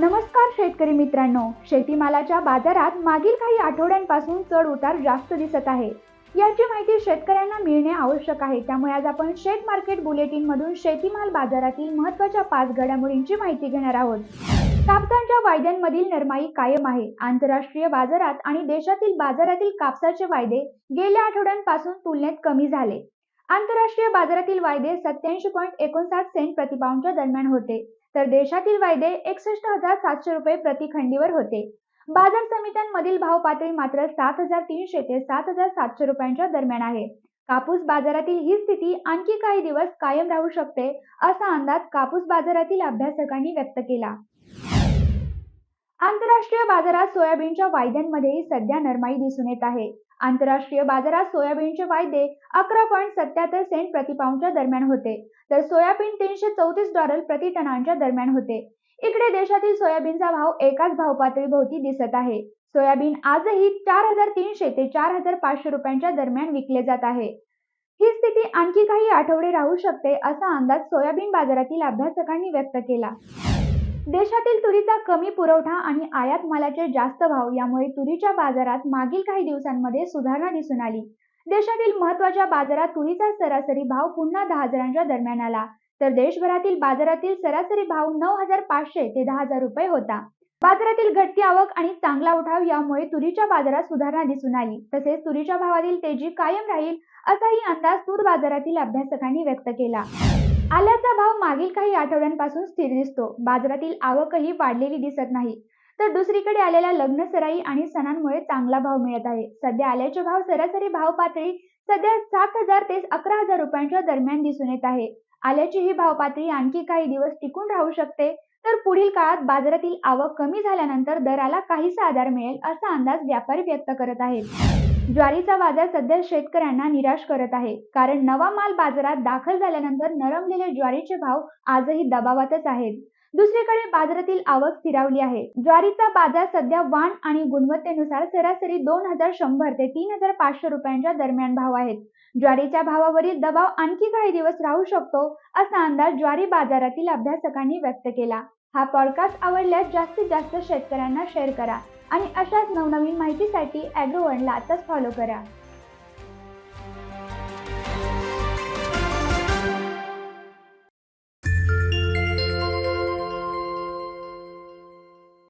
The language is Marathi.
नमस्कार शेतकरी मित्रांनो. शेतीमालाच्या बाजारात मागील काही आठवड्यांपासून चढ उतार जास्त दिसत आहे. याची माहिती शेतकऱ्यांना मिळणे आवश्यक आहे. त्यामुळे आज आपण शेत मार्केट बुलेटिन मधून शेतीमाल बाजारातील महत्त्वाच्या पाच घडामोडींची माहिती घेणार आहोत. कापसांच्या वायद्यांमधील नरमाई कायम आहे. आंतरराष्ट्रीय बाजारात आणि देशातील बाजारातील कापसाचे वायदे गेल्या आठवड्यांपासून तुलनेत कमी झाले. आंतरराष्ट्रीय बाजारातील वायदे सत्याऐंशी पॉईंट एकोणसाठ सेंट प्रतिपाऊंडच्या दरम्यान होते. तर देशातील वायदे एकसष्ट हजार सातशे रुपये प्रति खंडीवर होते. बाजार समित्यांमधील भाव पातळी मात्र सात हजार तीनशे ते सात हजार सातशे रुपयांच्या दरम्यान आहे. कापूस बाजारातील ही स्थिती आणखी काही दिवस कायम राहू शकते असा अंदाज कापूस बाजारातील अभ्यासकांनी व्यक्त केला. आंतरराष्ट्रीय बाजारात सोयाबीनच्या वायद्यांमध्येही सध्या नरमाई दिसून येत आहे. आंतरराष्ट्रीय बाजारात सोयाबीनचे वायदे अकरा पॉईंट सत्याहत्तर सेंट प्रतिपाऊंडच्या दरम्यान होते. तर सोयाबीन तीनशे चौतीस डॉलर प्रति टनांच्या दरम्यान होते. इकडे देशातील सोयाबीनचा भाव एकाच भाव पातळीभोवती दिसत आहे. सोयाबीन आजही चार हजार तीनशे ते चार हजार पाचशे रुपयांच्या दरम्यान विकले जात आहे. ही स्थिती आणखी काही आठवडे राहू शकते असा अंदाज सोयाबीन बाजारातील अभ्यासकांनी व्यक्त केला. देशातील तुरीचा कमी पुरवठा आणि आयात मालाचे जास्त भाव यामुळे तुरीच्या बाजारात मागील काही दिवसांमध्ये सुधारणा दिसून आली. देशातील महत्त्वाच्या बाजारात तुरीचा सरासरी भाव पुन्हा दहा हजारांच्या दरम्यान आला. तर देशभरातील बाजारातील सरासरी भाव नऊ हजार पाचशे ते दहा हजार रुपये होता. बाजारातील घटती आवक आणि चांगला उठाव यामुळे तुरीच्या बाजारात सुधारणा दिसून आली. तसेच तुरीच्या भावातील तेजी कायम राहील असाही अंदाज तूर बाजारातील अभ्यासकांनी व्यक्त केला. आल्याचा भाव मागील काही आठवड्यांपासून स्थिर दिसतो. बाजारातील आवकही वाढलेली दिसत नाही. तर दुसरीकडे आलेल्या लग्न सराई आणि सणांमुळे चांगला भाव मिळत आहे. सध्या आल्याचे भाव सरासरी भाव पातळी सध्या सात हजार ते अकरा हजार रुपयांच्या दरम्यान दिसून येत आहे. आल्याची ही भाव पातळी आणखी काही दिवस टिकून राहू शकते. तर पुढील काळात बाजारातील आवक कमी झाल्यानंतर दराला काहीसा आधार मिळेल असा अंदाज व्यापारी व्यक्त करत आहेत. ज्वारीचा बाजार सध्या शेतकऱ्यांना निराश करत आहे. कारण नवा माल बाजारात दाखल झाल्यानंतर नरमलेले ज्वारीचे भाव आजही दबावातच आहेत. दुसरीकडे बाजारातील आवक स्थिरावली आहे. ज्वारीचा बाजार सध्या वाण आणि गुणवत्तेनुसार सरासरी दोन हजार शंभर ते तीन हजार पाचशे रुपयांच्या दरम्यान भाव आहेत. ज्वारीच्या भावावरील दबाव आणखी काही दिवस राहू शकतो असा अंदाज ज्वारी बाजारातील अभ्यासकांनी व्यक्त केला. हा पॉडकास्ट आवडल्यास जास्तीत जास्त शेतकऱ्यांना शेअर करा. आणि अशाच नवनवीन माहितीसाठी अॅग्रोवनला आताच फॉलो करा.